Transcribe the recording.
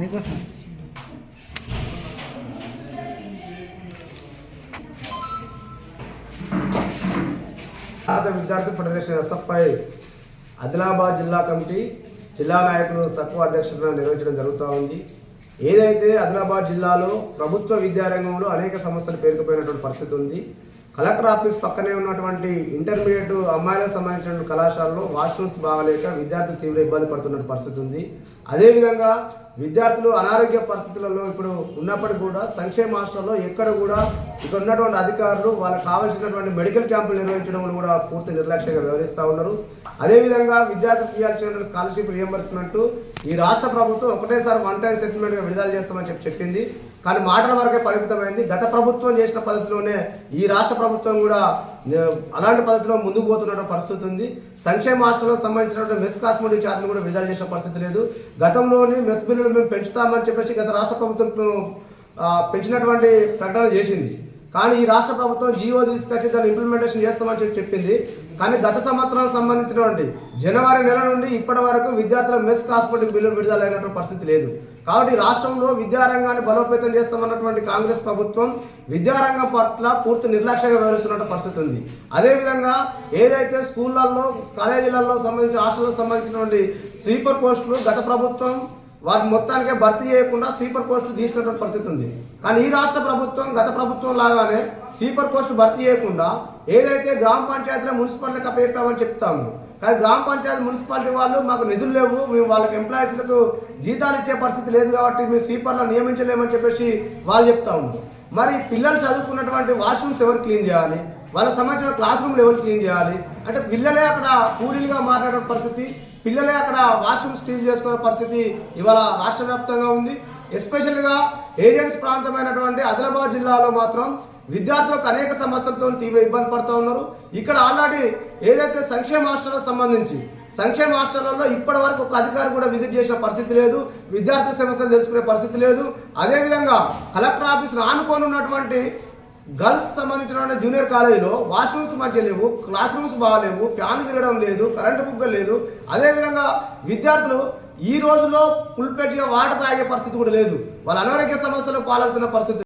నీకోసం. భారత విద్యార్థి ఫెడరేషన్ ఎస్ఎఫ్ఐ ఆదిలాబాద్ జిల్లా కమిటీ జిల్లా నాయకులు సత్వ అధ్యక్షతన నిర్వహించడం జరుగుతూ ఉంది. ఏదైతే ఆదిలాబాద్ జిల్లాలో ప్రభుత్వ విద్యారంగంలో అనేక సమస్యలు పేరుకుపోయినటువంటి పరిస్థితి ఉంది కలెక్టర్ ఆఫీస్ పక్కనే ఉన్నటువంటి ఇంటర్మీడియట్ అమ్మాయిలకు సంబంధించిన కళాశాలలో వాష్రూమ్స్ బాగలేక విద్యార్థులు తీవ్ర ఇబ్బంది పడుతున్న పరిస్థితి ఉంది. అదేవిధంగా విద్యార్థులు అనారోగ్య పరిస్థితులలో ఇప్పుడు ఉన్నప్పటికీ కూడా సంక్షేమ హాస్టల్లో ఎక్కడ కూడా ఇక్కడ ఉన్నటువంటి అధికారులు వాళ్ళకి కావాల్సినటువంటి మెడికల్ క్యాంపులు నిర్వహించడం కూడా పూర్తి నిర్లక్ష్యంగా వ్యవహరిస్తూ ఉన్నారు. అదేవిధంగా విద్యార్థులకు ఇవ్వాల్సినటువంటి స్కాలర్షిప్ రియంబర్స్మెంట్ ఈ రాష్ట్ర ప్రభుత్వం ఒకటేసారి వన్ టైం సెటిల్మెంట్గా విడుదల చేస్తామని చెప్పి చెప్పింది. కానీ మాటల వరకే పరిమితమైంది. గత ప్రభుత్వం చేసిన పద్ధతిలోనే ఈ రాష్ట్ర ప్రభుత్వం కూడా అలాంటి పద్ధతిలో ముందుకు పోతున్న పరిస్థితి ఉంది. సంక్షేమ హాస్టల్కి సంబంధించినటువంటి మెస్ కాస్మోటిక్ ఛార్జీలు కూడా విడుదల చేసిన పరిస్థితి లేదు. గతంలోని మెస్ బిల్లులు మేము పెంచుతామని చెప్పేసి గత రాష్ట్ర ప్రభుత్వం పెంచినటువంటి ప్రకటన చేసింది. కానీ ఈ రాష్ట్ర ప్రభుత్వం జీవో తీసుకొచ్చి దాన్ని ఇంప్లిమెంటేషన్ చేస్తామని చెప్పి చెప్పింది. కానీ గత సంవత్సరానికి సంబంధించినటువంటి జనవరి నెల నుండి ఇప్పటి వరకు విద్యార్థుల మెస్ హాస్పిటల్ బిల్లులు విడుదలైనటువంటి పరిస్థితి లేదు. కాబట్టి రాష్ట్రంలో విద్యారంగాన్ని బలోపేతం చేస్తామన్నటువంటి కాంగ్రెస్ ప్రభుత్వం విద్యారంగం పట్ల పూర్తి నిర్లక్ష్యంగా వ్యవహరిస్తున్న పరిస్థితి ఉంది. అదేవిధంగా ఏదైతే స్కూళ్ళల్లో కాలేజీలలో సంబంధించి హాస్టల్లో సంబంధించినటువంటి స్వీపర్ పోస్టులు గత ప్రభుత్వం వాటి మొత్తానికే భర్తీ చేయకుండా స్వీపర్ పోస్టులు తీసినటువంటి పరిస్థితి ఉంది. కానీ ఈ రాష్ట్ర ప్రభుత్వం గత ప్రభుత్వం లాగానే స్వీపర్ పోస్టు భర్తీ చేయకుండా ఏదైతే గ్రామ పంచాయతీలో మున్సిపాలిటీకి అప్పచెప్పామని చెప్తాము. కానీ గ్రామ పంచాయతీ మున్సిపాలిటీ వాళ్ళు మాకు నిధులు లేవు మేము వాళ్ళకి ఎంప్లాయీస్లకు జీతాలు ఇచ్చే పరిస్థితి లేదు కాబట్టి మేము స్వీపర్లను నియమించలేమని చెప్పేసి వాళ్ళు చెప్తా ఉన్నారు మరి పిల్లలు చదువుకున్నటువంటి వాష్రూమ్స్ ఎవరు క్లీన్ చేయాలి? వాళ్ళ సంబంధించిన క్లాస్ రూమ్లు ఎవరు క్లీన్ చేయాలి? అంటే పిల్లలే అక్కడ కూలీలుగా మాట్లాడే పరిస్థితి పిల్లలే అక్కడ వాష్రూమ్ స్టీల్ చేసుకునే పరిస్థితి ఇవాళ రాష్ట్ర వ్యాప్తంగా ఉంది. ఎస్పెషల్గా ఏజెంట్స్ ప్రాంతమైనటువంటి ఆదిలాబాద్ జిల్లాలో మాత్రం విద్యార్థులకు అనేక సమస్యలతో తీవ్ర ఇబ్బంది పడుతూ ఉన్నారు. ఇక్కడ ఆల్రెడీ ఏదైతే సంక్షేమ హాస్టల్కి సంబంధించి సంక్షేమ హాస్టళ్ళలో ఇప్పటి వరకు ఒక అధికారి కూడా విజిట్ చేసిన పరిస్థితి లేదు. విద్యార్థుల సమస్యలు తెలుసుకునే పరిస్థితి లేదు. అదేవిధంగా కలెక్టర్ ఆఫీస్ రానుకోనున్నటువంటి ఉన్నటువంటి గర్ల్స్ సంబంధించిన జూనియర్ కాలేజీలో వాష్రూమ్స్ మధ్య లేవు క్లాస్ రూమ్స్ బాగాలేవు ఫ్యాన్ తిరగడం లేదు కరెంటు బుగ్గలు లేదు. అదేవిధంగా విద్యార్థులు ఈ రోజులో ఫుల్గా వాటర్ తాగే పరిస్థితి కూడా లేదు. వాళ్ళ అనారోగ్య సమస్యలు పాలవుతున్న పరిస్థితి